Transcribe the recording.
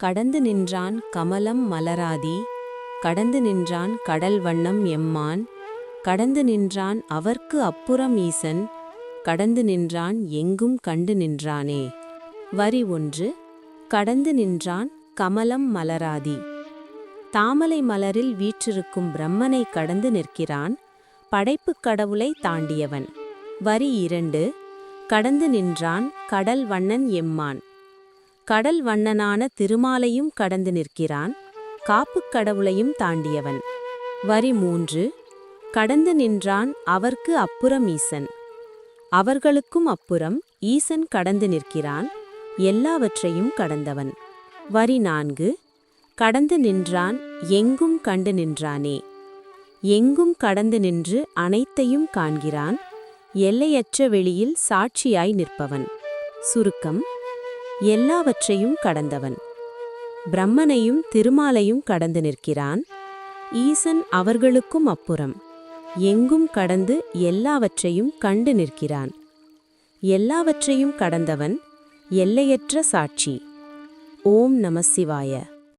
கடந்து நின்றான் கமலம் மலராதி. கடந்து நின்றான் கடல் வண்ணம் எம்மான். கடந்து நின்றான் அவர்க்கு அப்புறம் ஈசன். கடந்து நின்றான் எங்கும் கண்டு நின்றானே. வரி ஒன்று கடந்து நின்றான் கமலம் மலராதி. தாமலை மலரில் வீற்றிருக்கும் பிரம்மனை கடந்து நிற்கிறான் படைப்புக் கடவுளை தாண்டியவன். வரி இரண்டு கடந்து நின்றான் கடல் வண்ணன் எம்மான். கடல் வண்ணனான திருமாலையும் கடந்து நிற்கிறான். காப்புக் கடவுளையும் தாண்டியவன். வரி மூன்று. கடந்து நின்றான் அவர்க்கு அப்புறம் ஈசன். அவர்களுக்கும் அப்புறம் ஈசன் கடந்து நிற்கிறான். எல்லாவற்றையும் கடந்தவன். வரி நான்கு. கடந்து நின்றான் எங்கும் கண்டு நின்றானே. எங்கும் கடந்து நின்று அனைத்தையும் காண்கிறான். எல்லையற்ற வெளியில் சாட்சியாய் நிற்பவன். சுருக்கம். எல்லாவற்றையும் கடந்தவன். பிரம்மனையும் திருமாலையும் கடந்து நிற்கிறான். ஈசன் அவர்களுக்கும் அப்புறம். எங்கும் கடந்து எல்லாவற்றையும் கண்டு நிற்கிறான். எல்லாவற்றையும் கடந்தவன் எல்லையற்ற சாட்சி. ஓம் நம சிவாய.